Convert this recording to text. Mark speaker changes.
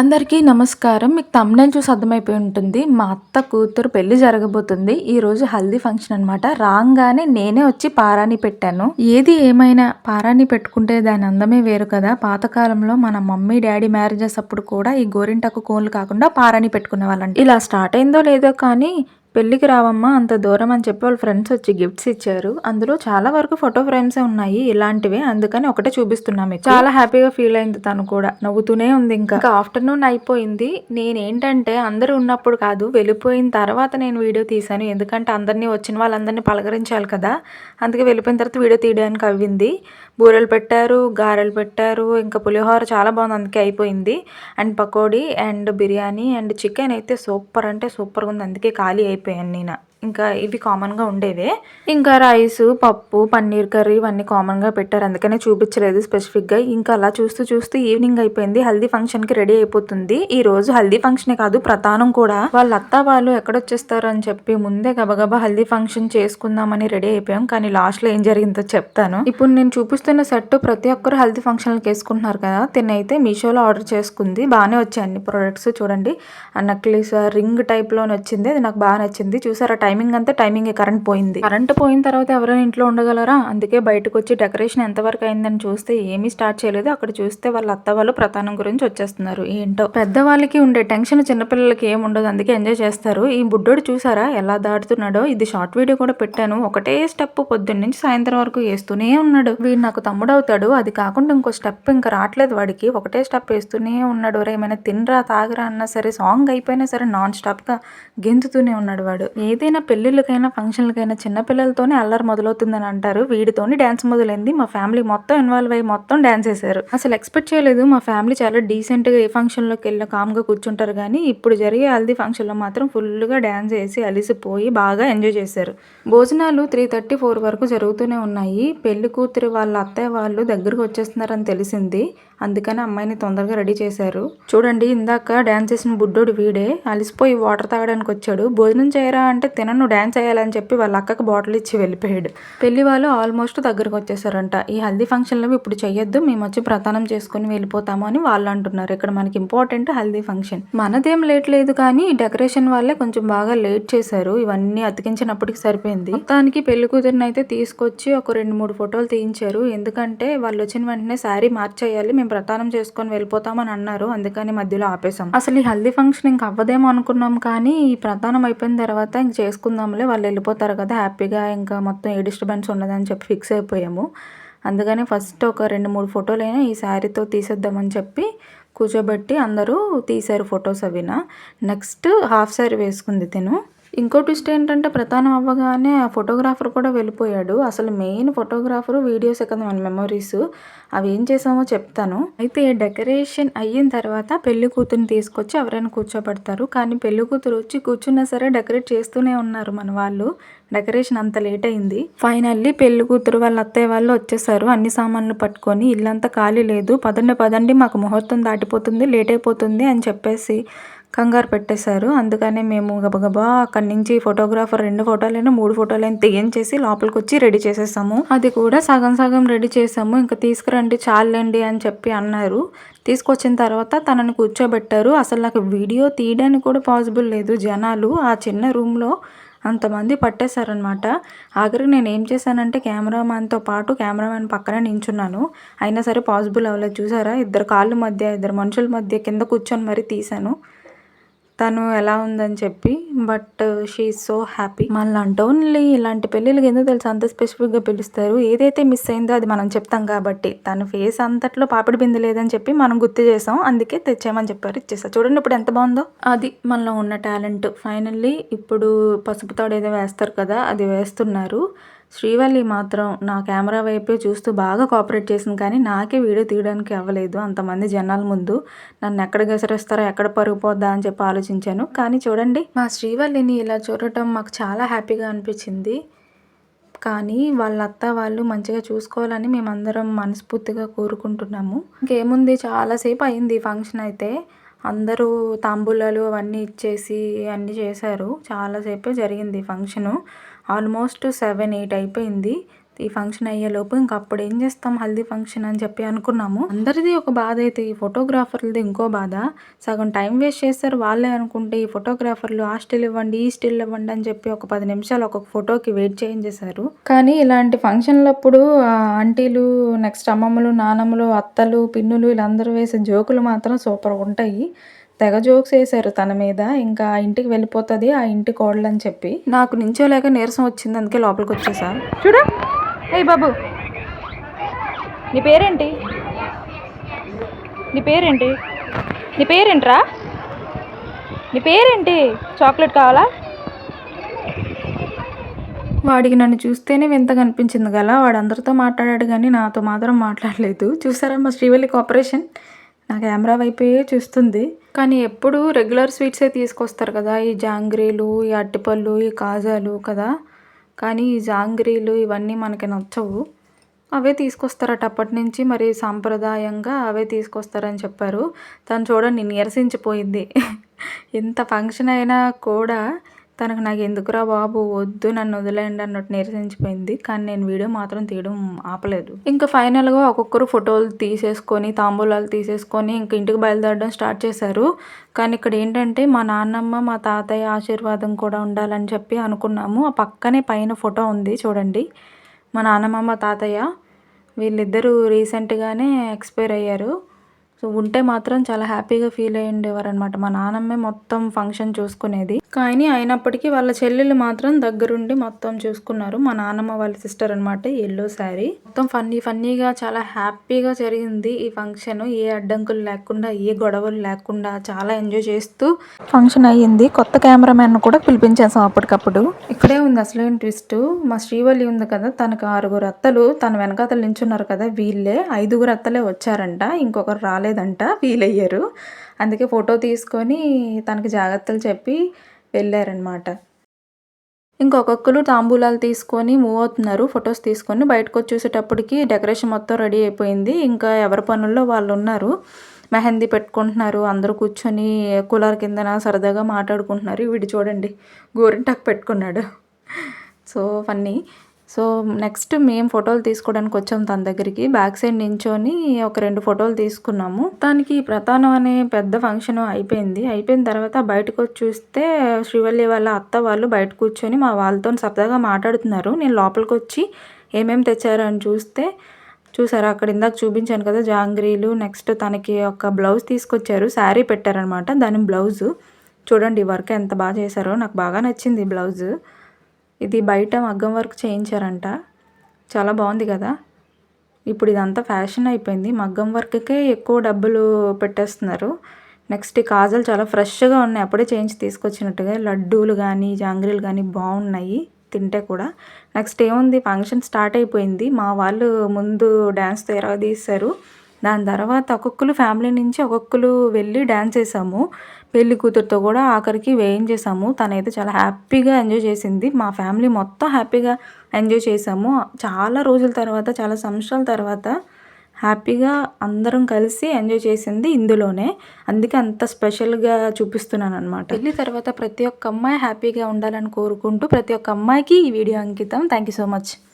Speaker 1: అందరికీ నమస్కారం. మీకు తమ్ముడని చూసి అర్థమైపోయి ఉంటుంది. మా అత్త కూతురు పెళ్ళి జరగబోతుంది. ఈరోజు హల్దీ ఫంక్షన్ అనమాట రాగానే నేనే వచ్చి పారాని పెట్టాను. ఏది ఏమైనా పారాని పెట్టుకుంటే దాని అందమే వేరు కదా. పాతకాలంలో మన మమ్మీ డాడీ మ్యారేజెస్ అప్పుడు కూడా ఈ గోరింటకు కోన్లు కాకుండా పారాని పెట్టుకునే వాళ్ళంట. ఇలా స్టార్ట్ అయిందో లేదో కానీ పెళ్ళికి రావమ్మా అంత దూరం అని చెప్పి వాళ్ళ ఫ్రెండ్స్ వచ్చి గిఫ్ట్స్ ఇచ్చారు. అందులో చాలా వరకు ఫోటో ఫ్రేమ్స్ ఉన్నాయి ఇలాంటివే. అందుకని ఒకటే చూపిస్తున్నాం మీకు. చాలా హ్యాపీగా ఫీల్ అయింది తను కూడా. నవ్వుతూనే ఉంది ఇంకా ఆఫ్టర్నూన్ అయిపోయింది. నేనేంటంటే అందరూ ఉన్నప్పుడు కాదు వెళ్ళిపోయిన తర్వాత నేను వీడియో తీశాను. ఎందుకంటే అందరినీ వచ్చిన వాళ్ళందరినీ పలకరించాలి కదా. అందుకే వెళ్ళిపోయిన తర్వాత వీడియో తీయడానికి అవ్వింది. బూరెలు పెట్టారు గారెలు పెట్టారు ఇంకా పులిహోర చాలా బాగుంది. అందుకే అయిపోయింది. And pakodi and biryani and chicken అయితే సూపర్ అంటే సూపర్గా ఉంది. అందుకే ఖాళీ అయిపోయింది. అయిపోయాను నేను. ఇంకా ఇవి కామన్గా ఉండేవే. ఇంకా రైస్ పప్పు పన్నీర్ కర్రీ ఇవన్నీ కామన్గా పెట్టారు. అందుకనే చూపించలేదు స్పెసిఫిక్గా ఇంకా అలా చూస్తూ చూస్తూ ఈవినింగ్ అయిపోయింది. హల్దీ ఫంక్షన్కి రెడీ అయిపోతుంది. ఈ రోజు హల్దీ ఫంక్షనే కాదు ప్రధానం కూడా. వాళ్ళ అత్త వాళ్ళు ఎక్కడొచ్చేస్తారు అని చెప్పి ముందే గబగబా హల్దీ ఫంక్షన్ చేసుకుందామని రెడీ అయిపోయాం. కానీ లాస్ట్లో ఏం జరిగిందో చెప్తాను. ఇప్పుడు నేను చూపిస్తున్న సెట్ ప్రతి ఒక్కరు హల్దీ ఫంక్షన్లకు వేసుకుంటున్నారు కదా. తినైతే మీషోలో ఆర్డర్ చేసుకుంది. బాగానే వచ్చాయి అన్ని ప్రొడక్ట్స్ చూడండి. ఆ నెక్లెస్ రింగ్ టైప్లోనే వచ్చింది. అది నాకు బాగా వచ్చింది. చూసారా టైమింగ్ అంతా? టైమింగ్ కరెంట్ పోయింది. కరెంట్ పోయిన తర్వాత ఎవరైనా ఇంట్లో ఉండగలరా? అందుకే బయటకు వచ్చి డెకరేషన్ ఎంతవరకు అయిందని చూస్తే ఏమీ స్టార్ట్ చేయలేదు. అక్కడ చూస్తే వాళ్ళ అత్త వాళ్ళు ప్రధానం గురించి వచ్చేస్తున్నారు. ఏంటో? పెద్దవాళ్ళకి ఉండే టెన్షన్ చిన్నపిల్లలకి ఏం ఉండదు. అందుకే ఎంజాయ్ చేస్తారు. ఈ బుడ్డోడు చూసారా ఎలా దాటుతున్నాడో? ఇది షార్ట్ వీడియో కూడా పెట్టాను. ఒకటే స్టెప్ పొద్దున్న నుంచి సాయంత్రం వరకు వేస్తూనే ఉన్నాడు. వీడు నాకు తమ్ముడు అవుతాడు. అది కాకుండా ఇంకో స్టెప్ ఇంకా రావట్లేదు వాడికి. ఒకటే స్టెప్ వేస్తూనే ఉన్నాడు. రేమైనా తినరా తాగరా అన్నా సరే సాంగ్ అయిపోయినా సరే నాన్ స్టాప్గా గెంతుతూనే ఉన్నాడు. వాడు ఏదైనా పెళ్ళిళ్ళకైనా ఫంక్షన్లకైనా చిన్నపిల్లలతోనే అల్లరి మొదలవుతుందని అంటారు. వీడితోని డ్యాన్స్ మొదలైంది. మా ఫ్యామిలీ మొత్తం ఇన్వాల్వ్ అయ్యి మొత్తం డ్యాన్స్ చేశారు. అసలు ఎక్స్పెక్ట్ చేయలేదు. మా ఫ్యామిలీ చాలా డీసెంట్గా ఏ ఫంక్షన్లోకి వెళ్ళిన కామ్గా కూర్చుంటారు కానీ ఇప్పుడు జరిగే హల్దీ ఫంక్షన్లో మాత్రం ఫుల్గా డ్యాన్స్ వేసి అలిసిపోయి బాగా ఎంజాయ్ చేశారు. భోజనాలు త్రీ థర్టీ ఫోర్ వరకు జరుగుతూనే ఉన్నాయి. పెళ్ళి కూతురు వాళ్ళ అత్తయ్య వాళ్ళు దగ్గరకు వచ్చేస్తున్నారని తెలిసింది. అందుకని అమ్మాయిని తొందరగా రెడీ చేశారు. చూడండి ఇందాక డ్యాన్స్ చేసిన బుడ్డోడు వీడే. అలిసిపోయి వాటర్ తాగడానికి వచ్చాడు భోజనం చేయరా అంటే తినను డ్యాన్స్ చేయాలని చెప్పి వాళ్ళ అక్కకి బాటిల్ ఇచ్చి వెళ్ళిపోయాడు. పెళ్ళి వాళ్ళు ఆల్మోస్ట్ దగ్గరకు వచ్చేసారంట. ఈ హల్దీ ఫంక్షన్లో ఇప్పుడు చెయ్యొద్దు మేము వచ్చి ప్రధానం చేసుకుని వెళ్ళిపోతాము అని వాళ్ళు అంటున్నారు. ఇక్కడ మనకి ఇంపార్టెంట్ హల్దీ ఫంక్షన్ మనదేం లేట్ లేదు కానీ డెకరేషన్ వాళ్ళే కొంచెం బాగా లేట్ చేశారు. ఇవన్నీ అతికించినప్పటికి సరిపోయింది. మొత్తానికి పెళ్ళి కూతురిని అయితే తీసుకొచ్చి ఒక రెండు మూడు ఫోటోలు తీయించారు. ఎందుకంటే వాళ్ళు వచ్చిన వెంటనే శారీ మార్చేయాలి మేము ప్రధానం చేసుకొని వెళ్ళిపోతామని అన్నారు. అందుకని మధ్యలో ఆపేశాం. అసలు ఈ హల్దీ ఫంక్షన్ ఇంకా అవ్వదేమో అనుకున్నాం కానీ ఈ ప్రధానం అయిపోయిన తర్వాత ఇంక చేసుకుందాంలే వాళ్ళు వెళ్ళిపోతారు కదా హ్యాపీగా ఇంకా మొత్తం ఏ డిస్టర్బెన్స్ ఉండదని చెప్పి ఫిక్స్ అయిపోయాము. అందుకని ఫస్ట్ ఒక రెండు మూడు ఫోటోలు అయినా ఈ శారీతో తీసేద్దామని చెప్పి కూర్చోబెట్టి అందరూ తీశారు ఫొటోస్ అవినా. నెక్స్ట్ హాఫ్ శారీ వేసుకుంది తిను. ఇంకో ట్విస్ట్ ఏంటంటే ప్రధానం అవ్వగానే ఆ ఫోటోగ్రాఫర్ కూడా వెళ్ళిపోయాడు. అసలు మెయిన్ ఫోటోగ్రాఫర్ వీడియోస్ కదా మన మెమరీస్. అవి ఏం చేసామో చెప్తాను. అయితే డెకరేషన్ అయిన తర్వాత పెళ్ళి కూతురుని తీసుకొచ్చి ఎవరైనా కూర్చోబెడతారు. కానీ పెళ్ళి కూతురు వచ్చి కూర్చున్నా సరే డెకరేట్ చేస్తూనే ఉన్నారు మన వాళ్ళు. డెకరేషన్ అంత లేట్ అయింది. ఫైనల్లీ పెళ్ళి కూతురు వాళ్ళ అత్తయ్య వాళ్ళు వచ్చేసారు. అన్ని సామాన్లు పట్టుకొని ఇల్లంతా ఖాళీ లేదు. పదండి పదండి. మాకు ముహూర్తం దాటిపోతుంది లేట్ అయిపోతుంది అని చెప్పేసి కంగారు పెట్టేశారు. అందుకనే మేము గబగబా అక్కడి నుంచి ఫోటోగ్రాఫర్ రెండు ఫోటోలైనా మూడు ఫోటోలైనా తీయించేసి లోపలికి వచ్చి రెడీ చేసేసాము. అది కూడా సగం సగం రెడీ చేసాము. ఇంకా తీసుకురండి చాలండి అని చెప్పి అన్నారు. తీసుకొచ్చిన తర్వాత తనని కూర్చోబెట్టారు. అసలు నాకు వీడియో తీయడానికి కూడా పాసిబుల్ లేదు. జనాలు ఆ చిన్న రూమ్లో అంతమంది పట్టేశారనమాట ఆఖరికి నేను ఏం చేశానంటే కెమెరామ్యాన్తో పాటు కెమెరామ్యాన్ పక్కనే నించున్నాను. అయినా సరే పాసిబుల్ అవ్వలేదు. చూసారా? ఇద్దరు కాళ్ళ మధ్య ఇద్దరు మనుషుల మధ్య కింద కూర్చొని మరీ తీశాను. తను ఎలా ఉందని చెప్పి బట్ షీ సో హ్యాపీ. మళ్ళీ ఓన్లీ ఇలాంటి పెళ్ళిళ్ళకి ఎందుకు తెలుసు? అంత స్పెసిఫిక్గా పిలుస్తారు. ఏదైతే మిస్ అయిందో అది మనం చెప్తాం కాబట్టి. తన ఫేస్ అంతట్లో పాపిడి బింది లేదని చెప్పి మనం గుర్తు చేసాం. అందుకే తెచ్చామని చెప్పారు. ఇచ్చేసా. చూడండి ఇప్పుడు ఎంత బాగుందో. అది మనలో ఉన్న టాలెంట్. ఫైనల్లీ ఇప్పుడు పసుపు తాడు ఏదో వేస్తారు కదా అది వేస్తున్నారు. శ్రీవల్లి మాత్రం నా కెమెరా వైపే చూస్తూ బాగా కోఆపరేట్ చేసింది కానీ నాకే వీడియో తీయడానికి అవ్వలేదు. అంతమంది జనాల ముందు నన్ను ఎక్కడ గసరేస్తారో ఎక్కడ పరుగుపోద్దా అని చెప్పి ఆలోచించాను. కానీ చూడండి మా శ్రీవల్లిని ఇలా చూడటం మాకు చాలా హ్యాపీగా అనిపించింది. కానీ వాళ్ళ అత్త వాళ్ళు మంచిగా చూసుకోవాలని మేమందరం మనస్ఫూర్తిగా కోరుకుంటున్నాము. ఇంకేముంది చాలాసేపు అయింది ఫంక్షన్ అయితే. అందరూ తాంబూలాలు అవన్నీ ఇచ్చేసి అన్నీ చేశారు. చాలాసేపే జరిగింది ఫంక్షను. ఆల్మోస్ట్ సెవెన్ ఎయిట్ అయిపోయింది. ఈ ఫంక్షన్ అయ్యేలోపు ఇంక అప్పుడు ఏం చేస్తాం? హల్దీ ఫంక్షన్ అని చెప్పి అనుకున్నాము. అందరిది ఒక బాధ అయితే ఈ ఫోటోగ్రాఫర్లది ఇంకో బాధ. సగం టైం వేస్ట్ చేస్తారు వాళ్ళే అనుకుంటే ఈ ఫోటోగ్రాఫర్లు ఆ స్టిల్ ఇవ్వండి ఈ స్టిల్ ఇవ్వండి అని చెప్పి ఒక పది నిమిషాలు ఒక ఫోటోకి వెయిట్ చేయించేశారు. కానీ ఇలాంటి ఫంక్షన్లప్పుడు ఆంటీలు నెక్స్ట్ అమ్మమ్మలు నానమ్మలు అత్తలు పిన్నులు వీళ్ళందరూ వేసే జోకులు మాత్రం సూపర్ ఉంటాయి. తెగ జోక్స్ వేశారు తన మీద. ఇంకా ఆ ఇంటికి వెళ్ళిపోతుంది ఆ ఇంటి కోడలు అని చెప్పి. నాకు నించోలేక నీరసం వచ్చింది అందుకే లోపలికి వచ్చేసా చూడు. ఏయ్ బాబు. నీ పేరేంటి? నీ పేరేంటి? నీ పేరేంట్రా? నీ పేరేంటి? చాక్లెట్ కావాలా? వాడికి నన్ను చూస్తేనే వింతగా అనిపించింది గల. వాడు అందరితో మాట్లాడాడు కానీ నాతో మాత్రం మాట్లాడలేదు. చూసారా మా శ్రీవల్లి కోఆపరేషన్ నా కెమెరా వైపే చూస్తుంది. కానీ ఎప్పుడు రెగ్యులర్ స్వీట్సే తీసుకొస్తారు కదా ఈ జాంగ్రీలు ఈ అట్టిపళ్ళు ఈ కాజాలు కదా. కానీ ఈ జాంగ్రీలు ఇవన్నీ మనకి నచ్చవు. అవే తీసుకొస్తారట అప్పటి నుంచి మరి సాంప్రదాయంగా అవే తీసుకొస్తారని చెప్పారు. తను చూడండి నీరసించిపోయింది. ఎంత ఫంక్షన్ అయినా కూడా తనకు నాకు ఎందుకురా బాబు వద్దు నన్ను వదిలేయండి అన్నట్టు నిరసించిపోయింది. కానీ నేను వీడియో మాత్రం తీయడం ఆపలేదు. ఇంకా ఫైనల్గా ఒక్కొక్కరు ఫోటోలు తీసేసుకొని తాంబూలాలు తీసేసుకొని ఇంక ఇంటికి బయలుదేరడం స్టార్ట్ చేశారు. కానీ ఇక్కడ ఏంటంటే మా నాన్నమ్మ మా తాతయ్య ఆశీర్వాదం కూడా ఉండాలని చెప్పి అనుకున్నాము. ఆ పక్కనే పైన ఫోటో ఉంది చూడండి. మా నాన్నమ్మ మా తాతయ్య వీళ్ళిద్దరూ రీసెంట్గానే ఎక్స్పైర్ అయ్యారు. సో ఉంటే మాత్రం చాలా హ్యాపీగా ఫీల్ అయ్యి ఉండేవారనమాట మా నాన్నమ్మే మొత్తం ఫంక్షన్ చూసుకునేది. కానీ అయినప్పటికీ వాళ్ళ చెల్లెలు మాత్రం దగ్గరుండి మొత్తం చూసుకున్నారు. మా నాన్నమ్మ వాళ్ళ సిస్టర్ అనమాట ఎల్లో శారీ. మొత్తం ఫన్నీ ఫన్నీగా చాలా హ్యాపీగా జరిగింది ఈ ఫంక్షన్. ఏ అడ్డంకులు లేకుండా ఏ గొడవలు లేకుండా చాలా ఎంజాయ్ చేస్తూ ఫంక్షన్ అయ్యింది. కొత్త కెమెరామెన్ కూడా పిలిపించేసాం అప్పటికప్పుడు. ఇక్కడే ఉంది అసలైన ట్విస్ట్. మా శ్రీవల్లి ఉంది కదా తనకు ఆరుగురు అత్తలు. తన వెనకాతలు నించున్నారు కదా వీళ్ళే. ఐదుగురు అత్తలే వచ్చారంట. ఇంకొకరు రాలేదు. రాలేదంట ఫీల్ అయ్యారు అందుకే ఫోటో తీసుకొని తనకి జాగ్రత్తలు చెప్పి వెళ్ళారనమాట. ఇంకొకరు తాంబూలాలు తీసుకొని మూవ్ అవుతున్నారు. ఫొటోస్ తీసుకొని బయటకు వచ్చేసేటప్పటికి డెకరేషన్ మొత్తం రెడీ అయిపోయింది. ఇంకా ఎవరి పనుల్లో వాళ్ళు ఉన్నారు మెహందీ పెట్టుకుంటున్నారు. అందరూ కూర్చొని కూలర్ కిందన సరదాగా మాట్లాడుకుంటున్నారు. వీడు చూడండి గోరింటాకు పెట్టుకున్నాడు. సో ఫన్నీ సో నెక్స్ట్ మేము ఫోటోలు తీసుకోవడానికి వచ్చాం తన దగ్గరికి. బ్యాక్ సైడ్ నించొని ఒక రెండు ఫోటోలు తీసుకున్నాము. దానికి ప్రధానం అనే పెద్ద ఫంక్షన్ అయిపోయింది. అయిపోయిన తర్వాత బయటకు వచ్చి చూస్తే శ్రీవల్లి వాళ్ళ అత్త వాళ్ళు బయట కూర్చొని మా వాళ్ళతో సరదాగా మాట్లాడుతున్నారు. నేను లోపలికి వచ్చి ఏమేమి తెచ్చారు అని చూస్తే చూసారా అక్కడ ఇందాక చూపించాను కదా జాంగ్రీలు నెక్స్ట్ తనకి ఒక బ్లౌజ్ తీసుకొచ్చారు. శారీ పెట్టారనమాట దాని బ్లౌజు. చూడండి వర్క్ ఎంత బాగా చేశారో. నాకు బాగా నచ్చింది బ్లౌజు. ఇది బయట మగ్గం వర్క్ చేయించారంట. చాలా బాగుంది కదా. ఇప్పుడు ఇదంతా ఫ్యాషన్ అయిపోయింది. మగ్గం వర్క్కే ఎక్కువ డబ్బులు పెట్టేస్తున్నారు. నెక్స్ట్ ఈ కాజల్ చాలా ఫ్రెష్గా ఉన్నాయి. అప్పుడే చేయించి తీసుకొచ్చినట్టుగా లడ్డూలు కానీ జాంగ్రీలు కానీ బాగున్నాయి తింటే కూడా. నెక్స్ట్ ఏముంది? ఫంక్షన్ స్టార్ట్ అయిపోయింది. మా వాళ్ళు ముందు డ్యాన్స్ తీశారు దాని తర్వాత ఒక్కొక్కరు ఫ్యామిలీ నుంచి ఒక్కొక్కరు వెళ్ళి డ్యాన్స్ వేసాము పెళ్ళి కూతురుతో కూడా ఆఖరికి వేయించేసాము తనైతే చాలా హ్యాపీగా ఎంజాయ్ చేసింది. మా ఫ్యామిలీ మొత్తం హ్యాపీగా ఎంజాయ్ చేసాము. చాలా రోజుల తర్వాత చాలా సంవత్సరాల తర్వాత హ్యాపీగా అందరం కలిసి ఎంజాయ్ చేసింది ఇందులోనే. అందుకే అంత స్పెషల్గా చూపిస్తున్నాను అనమాట వెళ్ళి తర్వాత ప్రతి ఒక్క అమ్మాయి హ్యాపీగా ఉండాలని కోరుకుంటూ ప్రతి ఒక్క అమ్మాయికి ఈ వీడియో అంకితం. Thank you so much.